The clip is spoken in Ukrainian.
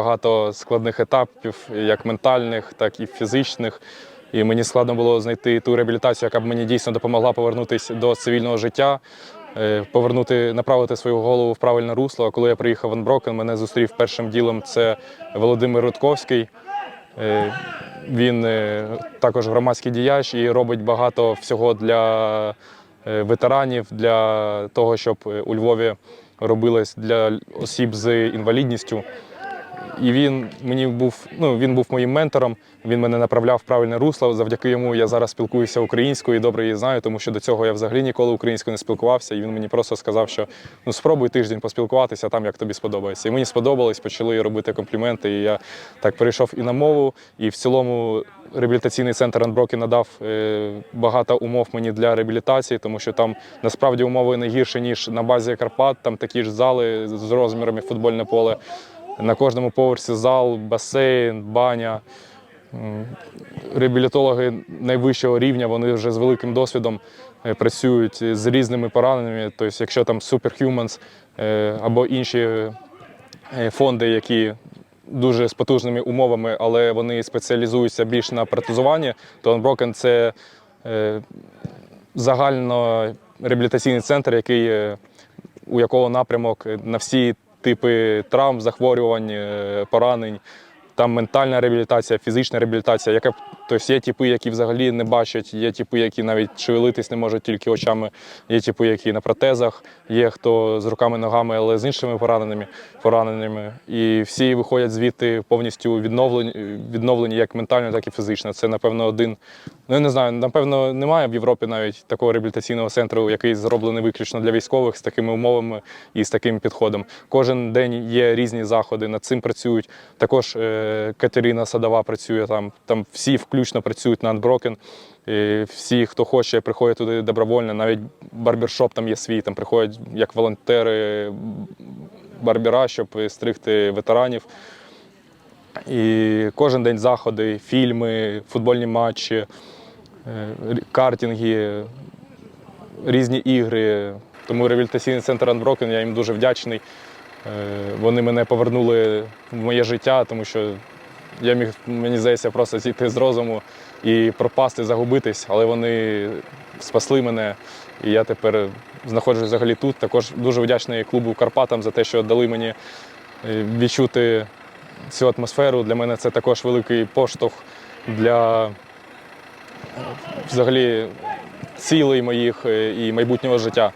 Багато складних етапів, як ментальних, так і фізичних. І мені складно було знайти ту реабілітацію, яка б мені дійсно допомогла повернутися до цивільного життя, е, повернути, направити свою голову в правильне русло. А коли я приїхав в Анброкен, мене зустрів першим ділом це Володимир Рудковський. Е, Він е, також громадський діяч і робить багато всього для ветеранів, для того, щоб у Львові робилось для осіб з інвалідністю. І він мені був, ну він був моїм ментором. Він мене направляв в правильне русло. Завдяки йому я зараз спілкуюся українською і добре її знаю, тому що до цього я взагалі ніколи українською не спілкувався. І він мені просто сказав, що ну спробуй тиждень поспілкуватися там, як тобі сподобається. І мені сподобалось, почали робити компліменти. І я так перейшов і на мову, і в цілому. Реабілітаційний центр Unbroken надав е, багато умов мені для реабілітації, тому що там насправді умови не гірші, ніж на базі Карпат. Там такі ж зали з розмірами футбольне поле. На кожному поверсі зал, басейн, баня. Реабілітологи найвищого рівня, вони вже з великим досвідом е, працюють з різними пораненнями. Тобто, якщо там Superhumans е, або інші е, фонди, які дуже з потужними умовами, але вони спеціалізуються більш на протезуванні, то Unbroken – це загально реабілітаційний центр, який, у якого напрямок на всі типи травм, захворювань, е, поранень. Там ментальна реабілітація, фізична реабілітація, яка тобто є типи, які взагалі не бачать, є типи, які навіть шевелитись не можуть тільки очами, є типи, які на протезах, є хто з руками, ногами, але з іншими пораненнями. пораненнями. І всі виходять звідти повністю відновлені, відновлені як ментально, так і фізично. Це, напевно, один. Ну, я не знаю, напевно, немає в Європі навіть такого реабілітаційного центру, який зроблений виключно для військових з такими умовами і з таким підходом. Кожен день є різні заходи, над цим працюють. Також е, Катерина Садова працює там. Там всі включно працюють на Unbroken. І всі, хто хоче, приходять туди добровольно. Навіть барбершоп там є свій, там приходять як волонтери барбера, щоб стригти ветеранів. І кожен день заходи, фільми, футбольні матчі, е, картинги, різні ігри. Тому реабілітаційний центр Unbroken, я їм дуже вдячний. Е, Вони мене повернули в моє життя, тому що я міг, мені здається, просто зійти з розуму і пропасти, загубитись, але вони спасли мене. І я тепер знаходжусь взагалі тут. Також дуже вдячний клубу Карпатам за те, що дали мені е, відчути цю атмосферу. Для мене це також великий поштовх для е, взагалі цілей моїх і майбутнього життя.